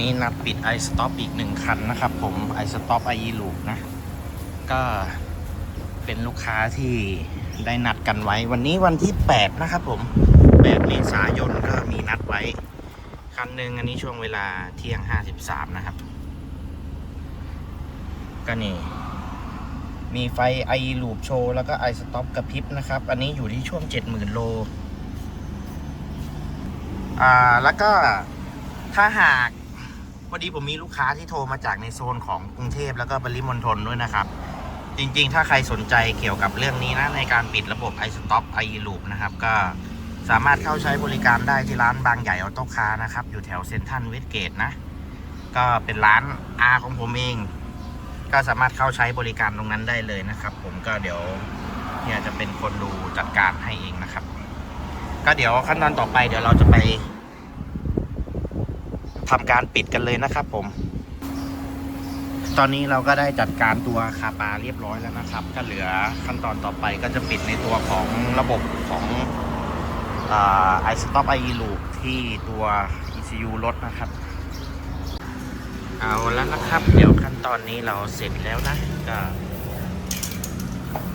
นี้นัดปิดไอสต็อปอีกหนึ่งคันนะครับผมไอสต็อปไอลูกนะ ก็เป็นลูกค้าที่ได้นัดกันไว้ วันนี้วันที่ 8 นะครับผม8เมษายนก็มีนัดไว้ คันหนึ่งอันนี้ช่วงเวลาเที่ยง 53 นะครับ ก็นี่มีไฟไอลูปโชว์แล้วก็ไอสต็อปกระพริบนะครับ อันนี้อยู่ที่ช่วง 70,000 โล อ่า แล้วก็ถ้าหาก อดีผมมีลูกค้าที่โทรมาจากในโซนของกรุงเทพแล้วก็ปริมณฑลด้วยนะครับ จริงๆ ถ้าใครสนใจเกี่ยวกับเรื่องนี้นะในการปิดระบบ iStop i Loop นะครับ ก็สามารถเข้าใช้บริการได้ที่ร้านบางใหญ่ออโต้คาร์นะครับ อยู่แถวเซ็นทรัลเวสเกตนะ ก็เป็นร้านอาของผมเอง ก็สามารถเข้าใช้บริการตรงนั้นได้เลยนะครับ ผมก็เดี๋ยวเนี่ยจะเป็นคนดูจัดการให้เองนะครับ ก็เดี๋ยวขั้นตอนต่อไปเดี๋ยวเราจะไป ทำการปิดกันเลยนะครับผม ตอนนี้เราก็ได้จัดการตัวคาปาเรียบร้อยแล้วนะครับ ก็เหลือขั้นตอนต่อไปก็จะปิดในตัวของระบบของไอสต็อปไอลูปที่ตัว ECU รถนะครับ เอาแล้วนะครับ เดี๋ยวขั้นตอนนี้เราเสร็จแล้วนะก็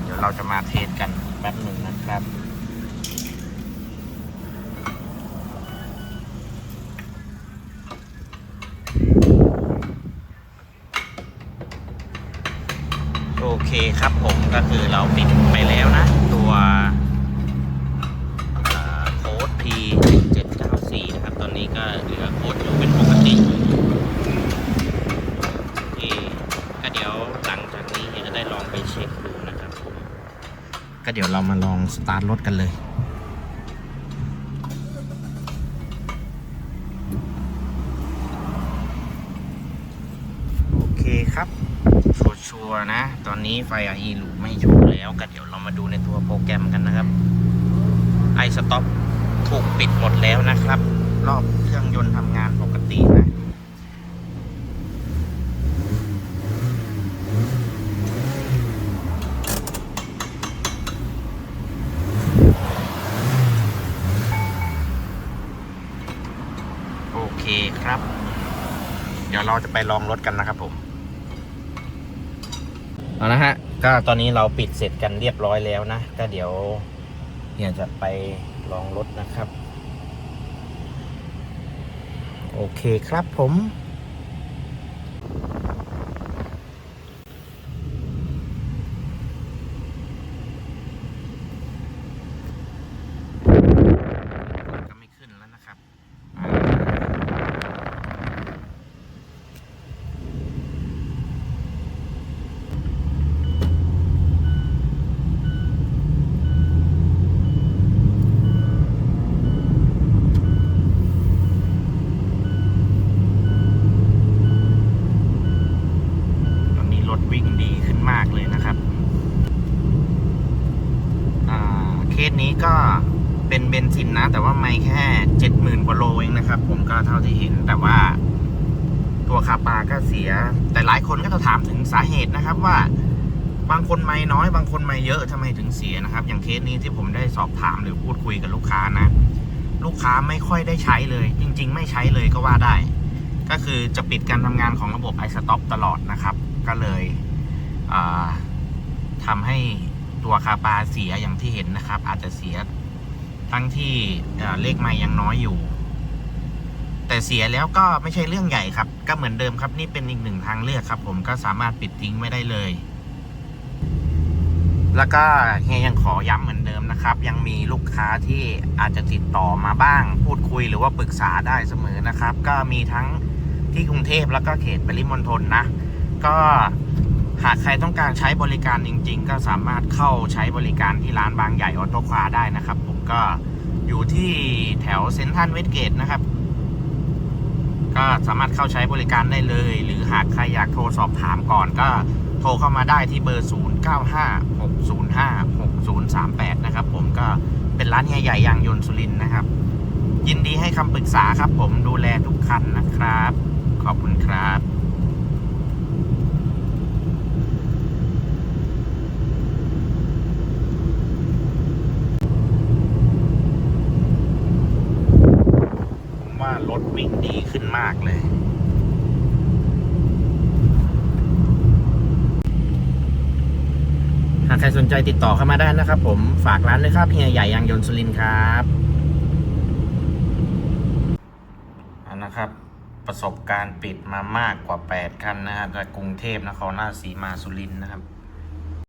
เดี๋ยวเราจะมาเทสกันแป๊บหนึ่งนะครับ โอเคครับผมก็คือเราปิดไปแล้วนะ ตัวเอ่อโค้ด P 794นะครับ ตอนนี้ก็เหลือโค้ดอยู่เป็นปกติที่ก็เดี๋ยวหลังจากนี้เดี๋ยวจะได้ลองไปเช็คดูนะครับผมก็เดี๋ยวเรามาลองสตาร์ทรถกันเลยโอเคครับ ชัวนะ ตอนนี้ไฟ IE ลูไม่โชว์แล้วก็เดี๋ยวเรามาดูในตัวโปรแกรมกันนะครับไอสต็อปถูกปิดหมดแล้วนะครับ รอบเครื่องยนต์ทำงานปกตินะโอเคครับ เดี๋ยวเราจะไปลองรถกันนะครับผม เอานะฮะ ก็ตอนนี้เราปิดเสร็จกันเรียบร้อยแล้วนะ ก็เดี๋ยวเนี่ยจะไปลองรถนะครับ โอเคครับผม ก็ไม่ขึ้นแล้วนะครับอ่าตอนนี้รถวิ่งดีขึ้นมากเลยนะครับ อ่า เคส นี้ก็เป็นเบนซินนะ แต่ว่าไม่แค่เจ็ดหมื่นกว่าโลเองนะครับ ผมก็เท่าที่เห็น แต่ว่าตัวคาปาก็เสีย แต่หลายคนก็จะถามถึงสาเหตุนะครับว่าบางคนไม่น้อย บางคนไม่เยอะทำไมถึงเสียนะครับ อย่างเคสนี้ที่ผมได้สอบถามหรือพูดคุยกับลูกค้านะ ลูกค้าไม่ค่อยได้ใช้เลย จริง ๆ ไม่ใช้เลยก็ว่าได้ ก็คือจะปิดการทำงานของระบบ iStop ตลอดนะครับ ก็เลยอ่าทำให้ ตัวคาปาเสียอย่างที่เห็นนะครับ อาจจะเสียทั้งที่เเลขไม่ยังน้อยอยู่ แต่เสียแล้วก็ไม่ใช่เรื่องใหญ่ครับ ก็เหมือนเดิมครับนี่เป็นอีกหนึ่งทางเลือกครับ ผมก็สามารถปิดทิ้งไม่ได้เลย แล้วก็เฮียยังขอย้ำเหมือนเดิมนะครับ ยังมีลูกค้าที่อาจจะติดต่อมาบ้าง พูดคุยหรือว่าปรึกษาได้เสมอนะครับ ก็มีทั้งที่กรุงเทพแล้วก็เขตปริมณฑลนะ ก็ หากใครต้องการใช้บริการจริง ๆ ก็สามารถเข้าใช้บริการที่ร้านบางใหญ่ออโต้คาร์ได้นะครับ ผมก็อยู่ที่แถวเซ็นทรัลเวสเกตนะครับ ก็สามารถเข้าใช้บริการได้เลย หรือหากใครอยากโทรสอบถามก่อนก็โทรเข้ามาได้ที่เบอร์ 0956056038 นะครับ ผมก็เป็นร้านใหญ่ๆยางยนต์สุรินนะครับ ยินดีให้คำปรึกษาครับ ผมดูแลทุกคันนะครับ ขอบคุณครับากเลย หากใครสนใจติดต่อเข้ามาได้นะครับผมฝากร้านด้วยครับเฮียใหญ่ยางยนต์สุรินครับอันนะครับประสบการณ์ปิดมามากกว่า 8 คันนะครับจากกรุงเทพนะครราชสีมาสุรินนะครับ